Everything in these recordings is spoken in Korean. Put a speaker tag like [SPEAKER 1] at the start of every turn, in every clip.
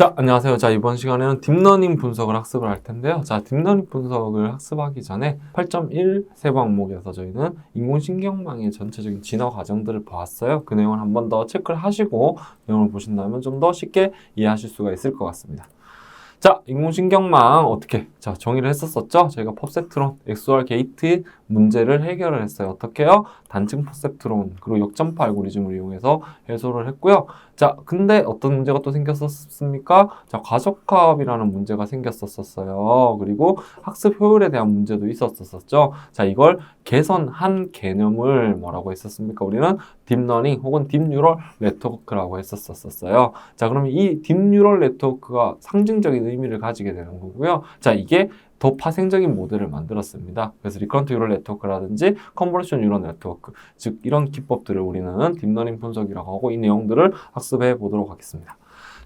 [SPEAKER 1] 자, 안녕하세요. 자, 이번 시간에는 딥러닝 분석을 학습을 할 텐데요. 자, 딥러닝 분석을 학습하기 전에 8.1 세부 항목에서 저희는 인공신경망의 전체적인 진화 과정들을 보았어요. 그 내용을 한 번 더 체크를 하시고 내용을 보신다면 좀 더 쉽게 이해하실 수가 있을 것 같습니다. 자, 인공신경망 어떻게? 자, 정의를 했었었죠? 저희가 펍세트론, XOR 게이트 문제를 해결을 했어요. 어떻게요? 단층 펍세트론, 그리고 역점파 알고리즘을 이용해서 해소를 했고요. 자, 근데 어떤 문제가 또 생겼었습니까? 자, 과적합이라는 문제가 생겼었어요. 그리고 학습 효율에 대한 문제도 있었었죠. 자, 이걸 개선한 개념을 뭐라고 했었습니까? 우리는 딥러닝 혹은 딥뉴럴 네트워크라고 했었었어요. 자, 그러면 이 딥뉴럴 네트워크가 상징적인 의미를 가지게 되는 거고요. 자, 이게 더 파생적인 모델을 만들었습니다. 그래서 리커런트 뉴럴 네트워크라든지 컨볼루션 뉴럴 네트워크, 즉 이런 기법들을 우리는 딥러닝 분석이라고 하고 이 내용들을 학습해 보도록 하겠습니다.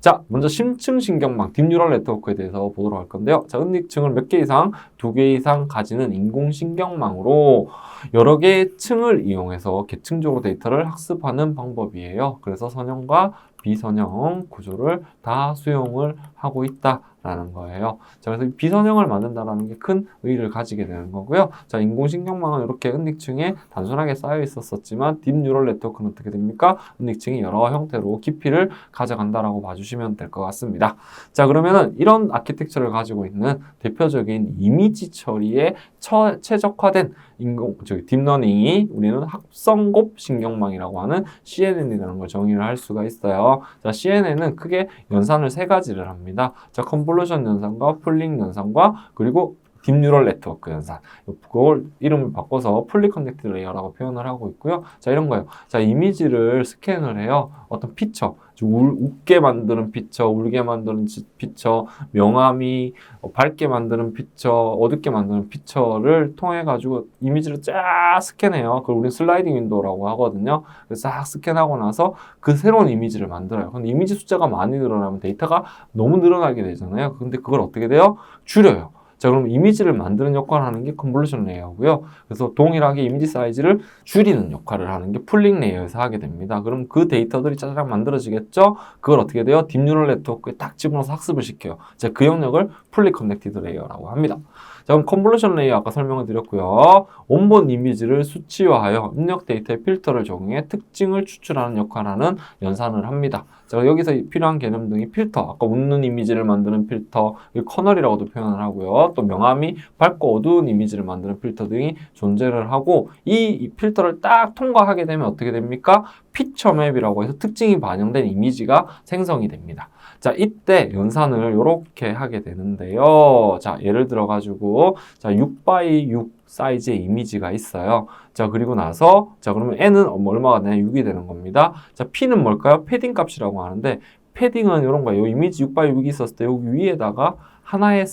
[SPEAKER 1] 자, 먼저 심층 신경망, 딥뉴럴 네트워크에 대해서 보도록 할 건데요. 자, 은닉층을 몇 개 이상, 두 개 이상 가지는 인공신경망으로 여러 개의 층을 이용해서 계층적으로 데이터를 학습하는 방법이에요. 그래서 선형과 비선형 구조를 다 수용을 하고 있다라는 거예요. 자, 그래서 비선형을 만든다라는 게 큰 의의를 가지게 되는 거고요. 자, 인공신경망은 이렇게 은닉층에 단순하게 쌓여 있었었지만 딥뉴럴 네트워크는 어떻게 됩니까? 은닉층이 여러 형태로 깊이를 가져간다라고 봐주시면 될 것 같습니다. 자, 그러면은 이런 아키텍처를 가지고 있는 대표적인 이미지 처리에 처, 최적화된 인공, 저기 딥러닝이 우리는 합성곱 신경망이라고 하는 CNN이라는 걸 정의를 할 수가 있어요. 자, CNN은 크게 연산을 세 가지를 합니다. 자, 컨볼루션 연산과 풀링 연산과 그리고 딥뉴럴 네트워크 연산. 그걸 이름을 바꿔서 풀리 커넥트 레이어라고 표현을 하고 있고요. 자, 이런 거예요. 자, 이미지를 스캔을 해요. 어떤 피처, 울, 웃게 만드는 피처, 울게 만드는 피처, 명암이 어, 밝게 만드는 피처, 어둡게 만드는 피처를 통해 가지고 이미지를 쫙 스캔해요. 그걸 우리 슬라이딩 윈도우라고 하거든요. 그래서 싹 스캔하고 나서 그 새로운 이미지를 만들어요. 근데 이미지 숫자가 많이 늘어나면 데이터가 너무 늘어나게 되잖아요. 근데 그걸 어떻게 돼요? 줄여요. 자, 그럼 이미지를 만드는 역할을 하는 게 컨볼루션 레이어고요. 그래서 동일하게 이미지 사이즈를 줄이는 역할을 하는 게 풀링 레이어에서 하게 됩니다. 그럼 그 데이터들이 짜자락 만들어지겠죠? 그걸 어떻게 돼요? 딥뉴럴 네트워크에 딱 집어넣어서 학습을 시켜요. 자, 그 영역을 풀리 커넥티드 레이어라고 합니다. 자, 그럼 컨볼루션 레이어 아까 설명을 드렸고요. 원본 이미지를 수치화하여 입력 데이터의 필터를 적용해 특징을 추출하는 역할을 하는 연산을 합니다. 자, 여기서 필요한 개념 등이 필터, 아까 웃는 이미지를 만드는 필터, 커널이라고도 표현을 하고요. 또 명암이 밝고 어두운 이미지를 만드는 필터 등이 존재를 하고 이 필터를 딱 통과하게 되면 어떻게 됩니까? 피처 맵이라고 해서 특징이 반영된 이미지가 생성이 됩니다. 자, 이때 연산을 이렇게 하게 되는데요. 자, 예를 들어 가지고 자, 6x 6 사이즈의 이미지가 있어요. 자, 그리고 나서 자, 그러면 n은 얼마가 되냐? 6이 되는 겁니다. 자, p는 뭘까요? 패딩 값이라고 하는데 패딩은 이런 거예요. 이미지 6x6이 있었을 때 여기 위에다가 하나의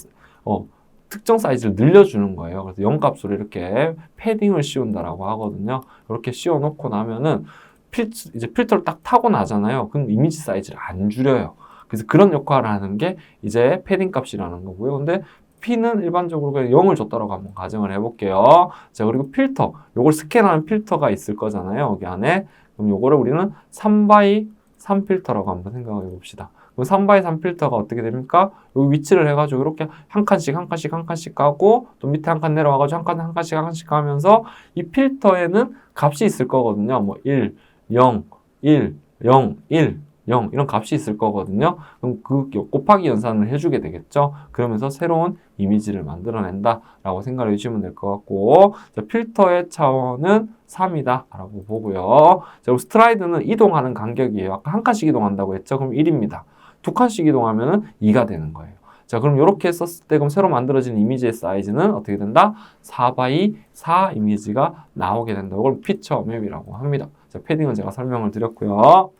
[SPEAKER 1] 어 특정 사이즈를 늘려주는 거예요. 그래서 0 값으로 이렇게 패딩을 씌운다라고 하거든요. 이렇게 씌워 놓고 나면은 필, 이제 필터를 딱 타고 나잖아요. 그럼 이미지 사이즈를 안 줄여요. 그래서 그런 역할을 하는 게 이제 패딩 값이라는 거고요. 근데 P는 일반적으로 그냥 0을 줬다라고 한번 가정을 해볼게요. 자, 그리고 필터. 요걸 스캔하는 필터가 있을 거잖아요. 여기 안에. 그럼 요거를 우리는 3x 3 필터라고 한번 생각해 봅시다. 그럼 3x 3 필터가 어떻게 됩니까? 여기 위치를 해가지고 이렇게 한 칸씩 한 칸씩 한 칸씩 가고 또 밑에 한 칸 내려와가지고 한 칸 한 칸씩 한 칸씩 가면서 이 필터에는 값이 있을 거거든요. 뭐 1, 0, 1, 0, 1, 0 이런 값이 있을 거거든요. 그럼 그 곱하기 연산을 해주게 되겠죠. 그러면서 새로운 이미지를 만들어낸다 라고 생각을 해주시면 될 것 같고 자, 필터의 차원은 3이다 라고 보고요. 자, 스트라이드는 이동하는 간격이에요. 아까 한 칸씩 이동한다고 했죠. 그럼 1입니다. 두 칸씩 이동하면 2가 되는 거예요. 자, 그럼 이렇게 썼을 때 그럼 새로 만들어진 이미지의 사이즈는 어떻게 된다? 4x 4 이미지가 나오게 된다. 이걸 피처 맵이라고 합니다. 자, 패딩은 제가 설명을 드렸고요.